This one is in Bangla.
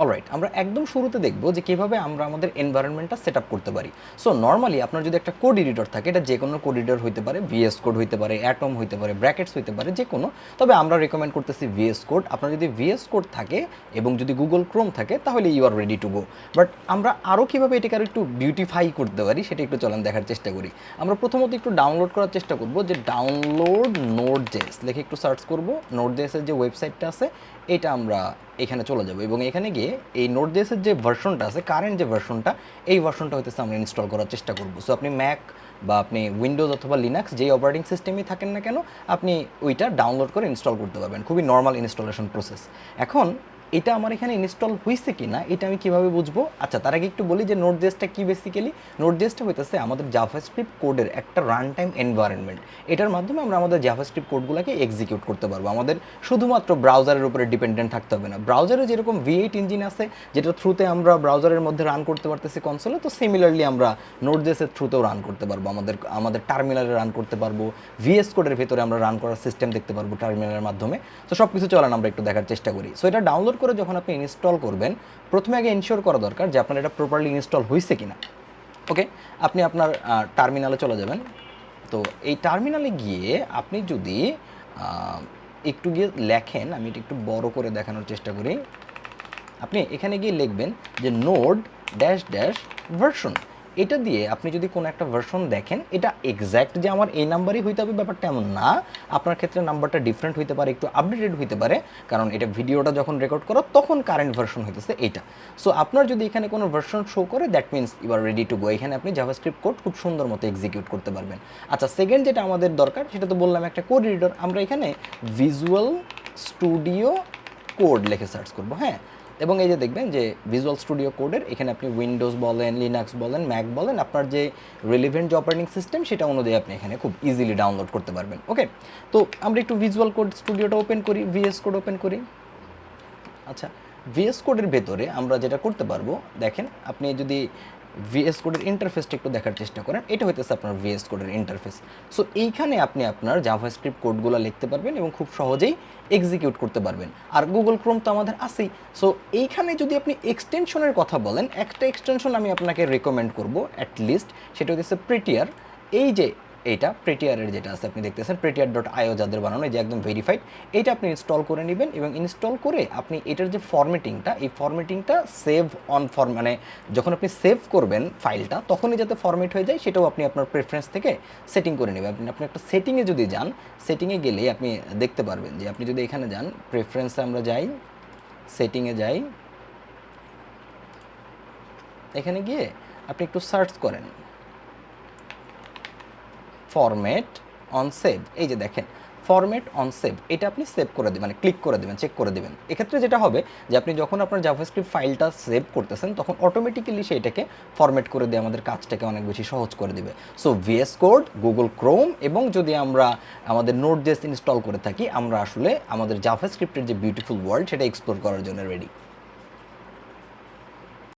অলরাইট আমরা একদম শুরুতে দেখব যে কীভাবে আমরা আমাদের এনভায়রনমেন্টটা সেট আপ করতে পারি। সো নর্মালি আপনার যদি একটা কোড এডিটর থাকে, এটা যে কোনো কোড এডিটর হইতে পারে ভিএস কোড হইতে পারে অ্যাটম হইতে পারে ব্র্যাকেটস হইতে পারে, যে কোনো। তবে আমরা রেকমেন্ড করতেছি ভিএস কোড আপনার যদি ভিএস কোড থাকে এবং যদি গুগল ক্রোম থাকে, তাহলে you are ready to go but আমরা আরও কীভাবে এটাকে আরও একটু বিউটিফাই করতে পারি, সেটা একটু চলেন দেখার চেষ্টা করি। আমরা প্রথমত একটু ডাউনলোড করার চেষ্টা করব যে ডাউনলোড নোট জেস লিখে একটু সার্চ করব। নোট জেসের যে ওয়েবসাইটটা আছে, এটা আমরা এখানে চলে যাব। এবং এখানে গিয়ে এই নোট জেসের যে ভার্সনটা আছে কারেন্ট যে ভার্সনটা এই ভার্সনটা হইতেছে আমরা ইনস্টল করার চেষ্টা করব। সো আপনি ম্যাক বা আপনি উইন্ডোজ অথবা লিনাক্স যেই অপারেটিং সিস্টেমই থাকেন না কেন, আপনি ওইটা ডাউনলোড করে ইনস্টল করতে পারবেন। খুবই নর্মাল ইনস্টলেশন প্রসেস এখন এটা আমার এখানে ইনস্টল হয়েছে কি না এটা আমি কীভাবে বুঝব? আচ্ছা তার আগে একটু বলি যে নোট জেসটা কি বেসিক্যালি নোট জেসটা হইতেছে আমাদের জাভাস্ক্রিপ্ট কোডের একটা রান টাইম এনভায়রনমেন্ট এটার মাধ্যমে আমরা আমাদের জাভাস্ক্রিপ্ট কোডগুলোকে এক্সিকিউট করতে পারব। আমাদের শুধুমাত্র ব্রাউজারের উপরে ডিপেন্ডেন্ট থাকতে হবে না। ব্রাউজারে যেরকম ভি এইট ইঞ্জিন আছে যেটার থ্রুতে আমরা ব্রাউজারের মধ্যে রান করতে পারতেছি কনসোলে তো সিমিলারলি আমরা নোট জেসের থ্রুতেও রান করতে পারব। আমাদের আমাদের টার্মিনালে রান করতে পারব। ভিএস কোডের ভেতরে আমরা রান করার সিস্টেম দেখতে পারব টার্মিনালের মাধ্যমে। তো সব কিছু চলেন, আমরা একটু দেখার চেষ্টা করি। সো এটা ডাউনলোড করে যখন আপনি ইনস্টল করবেন, প্রথমে আগে ইনশিওর করা দরকার যে আপনার এটা প্রপারলি ইনস্টল হয়েছে কিনা। ওকে আপনি আপনার টার্মিনালে চলে যাবেন। তো এই টার্মিনালে গিয়ে আপনি যদি একটু গিয়ে লেখেন, আমি এটা একটু বড় করে দেখানোর চেষ্টা করি। আপনি এখানে গিয়ে লিখবেন যে নোড ড্যাশ ড্যাশ ভার্সন এটা দিয়ে আপনি যদি কোনো একটা ভার্সন দেখেন, এটা এক্স্যাক্ট যে আমার এই নাম্বারই হইতে হবে ব্যাপারটা এমন না। আপনার ক্ষেত্রে নাম্বারটা ডিফারেন্ট হইতে পারে, একটু আপডেটেড হইতে পারে, কারণ এটা ভিডিওটা যখন রেকর্ড করো, তখন কারেন্ট ভার্সন হইতেছে এটা। সো আপনার যদি এখানে কোনো ভার্সন শো করে that means you are ready to go এখানে আপনি জাভাস্ক্রিপ্ট কোড খুব সুন্দর মতো এক্সিকিউট করতে পারবেন। আচ্ছা সেকেন্ড যেটা আমাদের দরকার, সেটা তো বললাম একটা কোড এডিটর আমরা এখানে ভিজুয়াল স্টুডিও কোড লিখে সার্চ করব হ্যাঁ? এবং এই যে দেখবেন যে ভিজুয়াল স্টুডিও কোডের এখানে আপনি উইন্ডোজ বলেন লিনাক্স বলেন ম্যাক বলেন, আপনার যে রিলিভেন্ট যে অপারেটিং সিস্টেম সেটা অনুযায়ী আপনি এখানে খুব ইজিলি ডাউনলোড করতে পারবেন ওকে তো আমরা একটু ভিজুয়াল কোড স্টুডিওটা ওপেন করি ভিএস কোড ওপেন করি। আচ্ছা ভিএস কোডের ভেতরে আমরা যেটা করতে পারব, দেখেন, আপনি যদি ভিএস কোডের ইন্টারফেসটা একটু দেখার চেষ্টা করেন। এটা হইতেছে আপনার ভিএস কোডের ইন্টারফেস সো এইখানে আপনি আপনার জাভাস্ক্রিপ্ট কোডগুলো লিখতে পারবেন এবং খুব সহজেই এক্সিকিউট করতে পারবেন। আর গুগল ক্রোম তো আমাদের আছেই। সো এইখানে যদি আপনি এক্সটেনশনের কথা বলেন, একটা এক্সটেনশন আমি আপনাকে রেকমেন্ড করব অ্যাটলিস্ট সেটা হচ্ছে প্রিটিয়ার এই যে এইটা প্রেটিয়ারের যেটা আছে, আপনি দেখতেছেন প্রেটিয়ার ডট আইও যাদের বানানো যে একদম ভেরিফাইড এইটা আপনি ইনস্টল করে নেবেন এবং ইনস্টল করে আপনি এটার যে ফরম্যাটিংটা এই ফরম্যাটিংটা সেভ অন ফর মানে যখন আপনি সেভ করবেন ফাইলটা, তখনই যাতে ফরম্যাট হয়ে যায়, সেটাও আপনি আপনার প্রেফারেন্স থেকে সেটিং করে নেবেন। আপনি আপনি একটা সেটিংয়ে যদি যান সেটিংয়ে গেলে আপনি দেখতে পারবেন যে আপনি যদি এখানে যান প্রেফারেন্সে আমরা যাই সেটিংয়ে যাই, এখানে গিয়ে আপনি একটু সার্চ করেন। ফরম্যাট অন সেভ এই যে দেখেন ফরম্যাট অন সেভ এটা আপনি সেভ করে দেবেন মানে ক্লিক করে দেবেন চেক করে দেবেন। এক্ষেত্রে যেটা হবে যে আপনি যখন আপনার জাভাস্ক্রিপ্ট ফাইলটা সেভ করতেছেন, তখন অটোমেটিক্যালি সেইটাকে ফরম্যাট করে দিয়ে আমাদের কাজটাকে অনেক বেশি সহজ করে দিবে। So VS Code Google Chrome এবং যদি আমরা আমাদের নোট জেস ইনস্টল করে থাকি, আমরা আসলে আমাদের জাভাস্ক্রিপ্টের যে বিউটিফুল ওয়ার্ল্ড সেটা এক্সপ্লোর করার জন্য রেডি